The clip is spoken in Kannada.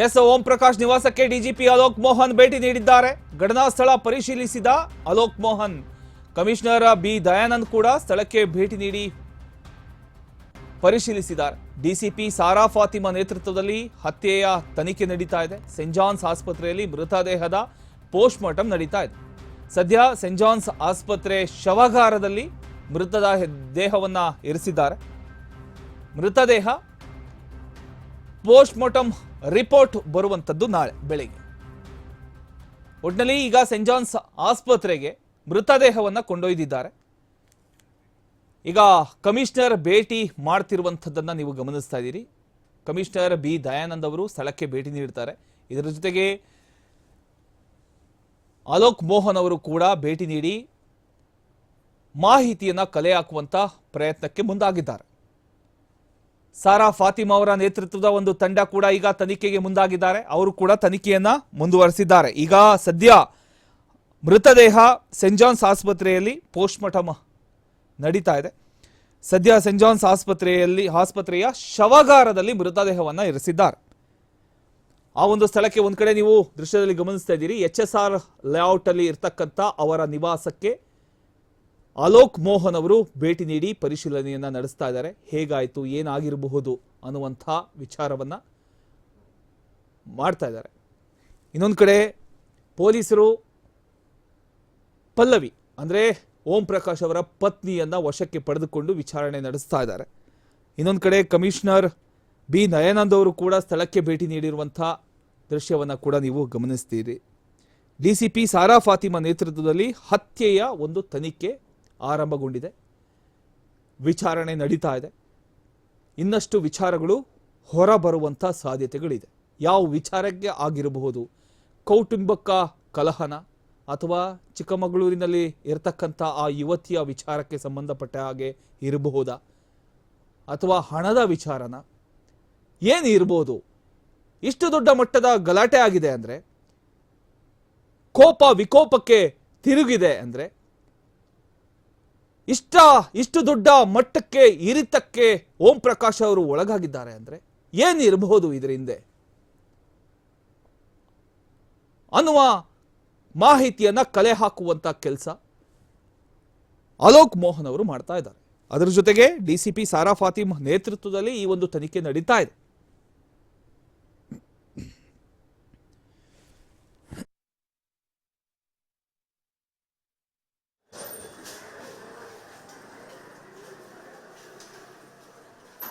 ಎಸ್, ಓಂ ಪ್ರಕಾಶ್ ನಿವಾಸಕ್ಕೆ ಡಿಜಿಪಿ ಅಲೋಕ್ ಮೋಹನ್ ಭೇಟಿ ನೀಡಿದ್ದಾರೆ. ಘಟನಾ ಸ್ಥಳ ಪರಿಶೀಲಿಸಿದ ಅಲೋಕ್ ಮೋಹನ್. ಕಮಿಷನರ್ ಬಿ ದಯಾನಂದ್ ಕೂಡ ಸ್ಥಳಕ್ಕೆ ಭೇಟಿ ನೀಡಿ ಪರಿಶೀಲಿಸಿದ್ದಾರೆ. ಡಿಸಿಪಿ ಸಾರಾ ಫಾತಿಮಾ ನೇತೃತ್ವದಲ್ಲಿ ಹತ್ಯೆಯ ತನಿಖೆ ನಡೀತಾ ಇದೆ. ಸೆಂಟ್ ಜಾನ್ಸ್ ಆಸ್ಪತ್ರೆಯಲ್ಲಿ ಮೃತದೇಹದ ಪೋಸ್ಟ್ ಮಾರ್ಟಮ್ ನಡೀತಾ ಇದೆ. ಸದ್ಯ ಸೆಂಟ್ ಜಾನ್ಸ್ ಆಸ್ಪತ್ರೆ ಶವಗಾರದಲ್ಲಿ ಮೃತದ ದೇಹವನ್ನು ಇರಿಸಿದ್ದಾರೆ. ಮೃತದೇಹ ಪೋಸ್ಟ್ ಮಾರ್ಟಮ್ ರಿಪೋರ್ಟ್ ಬರುವಂಥದ್ದು ನಾಳೆ, ಬೆಳಿಗ್ಗೆ. ಒಟ್ಟಿನಲ್ಲಿ ಈಗ ಸೆಂಟ್ ಜಾನ್ಸ್ ಆಸ್ಪತ್ರೆಗೆ ಮೃತದೇಹವನ್ನ ಕೊಂಡೊಯ್ದಿದ್ದಾರೆ. ಈಗ ಕಮಿಷನರ್ ಭೇಟಿ ಮಾಡ್ತಿರುವಂಥದ್ದನ್ನು ನೀವು ಗಮನಿಸ್ತಾ ಇದ್ದೀರಿ. ಕಮಿಷನರ್ ಬಿ ದಯಾನಂದ್ ಅವರು ಸ್ಥಳಕ್ಕೆ ಭೇಟಿ ನೀಡ್ತಾರೆ ಇದರ ಜೊತೆಗೆ ಅಲೋಕ್ ಮೋಹನ್ ಅವರು ಕೂಡ ಭೇಟಿ ನೀಡಿ ಮಾಹಿತಿಯನ್ನು ಕಲೆ ಹಾಕುವಂಥ ಪ್ರಯತ್ನಕ್ಕೆ ಮುಂದಾಗಿದ್ದಾರೆ. ಸಾರಾ ಫಾತಿಮಾ ಅವರ ನೇತೃತ್ವದ ಒಂದು ತಂಡ ಕೂಡ ಈಗ ತನಿಖೆಗೆ ಮುಂದಾಗಿದ್ದಾರೆ. ಅವರು ಕೂಡ ತನಿಖೆಯನ್ನ ಮುಂದುವರೆಸಿದ್ದಾರೆ. ಈಗ ಸದ್ಯ ಮೃತದೇಹ ಸೆಂಟ್ ಜಾನ್ಸ್ ಆಸ್ಪತ್ರೆಯಲ್ಲಿ ಪೋಸ್ಟ್ ಮಾರ್ಟಮ್ ನಡೀತಾ ಇದೆ. ಸದ್ಯ ಸೆಂಟ್ ಜಾನ್ಸ್ ಆಸ್ಪತ್ರೆಯಲ್ಲಿ, ಆಸ್ಪತ್ರೆಯ ಶವಗಾರದಲ್ಲಿ ಮೃತದೇಹವನ್ನ ಇರಿಸಿದ್ದಾರೆ. ಆ ಒಂದು ಸ್ಥಳಕ್ಕೆ ಒಂದ್ ಕಡೆ ನೀವು ದೃಶ್ಯದಲ್ಲಿ ಗಮನಿಸ್ತಾ ಇದ್ದೀರಿ. ಎಚ್ ಎಸ್ ಆರ್ ಲೇಔಟ್ ಅಲ್ಲಿ ಇರ್ತಕ್ಕಂಥ ಅವರ ನಿವಾಸಕ್ಕೆ ಅಲೋಕ್ ಮೋಹನ್ ಅವರು ಭೇಟಿ ನೀಡಿ ಪರಿಶೀಲನೆಯನ್ನ ನಡೆಸ್ತಾ ಇದ್ದಾರೆ. ಹೇಗಾಯಿತು, ಏನಾಗಿರಬಹುದು ಅನ್ನುವಂಥ ವಿಚಾರವನ್ನ ಮಾಡ್ತಾ ಇದ್ದಾರೆ. ಇನ್ನೊಂದು ಕಡೆ ಪೊಲೀಸರು ಪಲ್ಲವಿ, ಅಂದ್ರೆ ಓಂ ಪ್ರಕಾಶ್ ಅವರ ಪತ್ನಿಯನ್ನ ವಶಕ್ಕೆ ಪಡೆದುಕೊಂಡು ವಿಚಾರಣೆ ನಡೆಸ್ತಾ ಇದ್ದಾರೆ. ಇನ್ನೊಂದು ಕಡೆ ಕಮಿಷನರ್ ಬಿ ನಯನಂದ್ ಅವರು ಕೂಡ ಸ್ಥಳಕ್ಕೆ ಭೇಟಿ ನೀಡಿರುವಂಥ ದೃಶ್ಯವನ್ನು ಕೂಡ ನೀವು ಗಮನಿಸ್ತೀರಿ. ಡಿಸಿಪಿ ಸಾರಾ ಫಾತಿಮಾ ನೇತೃತ್ವದಲ್ಲಿ ಹತ್ಯೆಯ ಒಂದು ತನಿಖೆ ಆರಂಭಗೊಂಡಿದೆ. ವಿಚಾರಣೆ ನಡೀತಾ ಇದೆ. ಇನ್ನಷ್ಟು ವಿಚಾರಗಳು ಹೊರಬರುವಂಥ ಸಾಧ್ಯತೆಗಳಿದೆ. ಯಾವ ವಿಚಾರಕ್ಕೆ ಆಗಿರಬಹುದು? ಕೌಟುಂಬಿಕ ಕಲಹನ ಅಥವಾ ಚಿಕ್ಕಮಗಳೂರಿನಲ್ಲಿ ಇರತಕ್ಕಂಥ ಆ ಯುವತಿಯ ವಿಚಾರಕ್ಕೆ ಸಂಬಂಧಪಟ್ಟ ಹಾಗೆ ಇರಬಹುದಾ? ಅಥವಾ ಹಣದ ವಿಚಾರನ? ಏನು ಇರ್ಬೋದು? ಇಷ್ಟು ದೊಡ್ಡ ಮಟ್ಟದ ಗಲಾಟೆ ಆಗಿದೆ ಅಂದರೆ, ಕೋಪ ವಿಕೋಪಕ್ಕೆ ತಿರುಗಿದೆ ಅಂದರೆ ಇಷ್ಟ, ಇಷ್ಟು ದೊಡ್ಡ ಮಟ್ಟಕ್ಕೆ, ಇರಿತಕ್ಕೆ ಓಂ ಪ್ರಕಾಶ್ ಅವರು ಒಳಗಾಗಿದ್ದಾರೆ ಅಂದ್ರೆ ಏನಿರಬಹುದು ಇದರ ಹಿಂದೆ? ಅನ್ನುವ ಮಾಹಿತಿಯನ್ನ ಕಲೆ ಹಾಕುವಂಥ ಕೆಲಸ ಅಲೋಕ್ ಮೋಹನ್ ಅವರು ಮಾಡ್ತಾ ಇದ್ದಾರೆ. ಅದರ ಜೊತೆಗೆ ಡಿಸಿಪಿ ಸಾರಾ ಫಾತಿಮ್ ನೇತೃತ್ವದಲ್ಲಿ ಈ ಒಂದು ತನಿಖೆ ನಡೀತಾ ಇದೆ.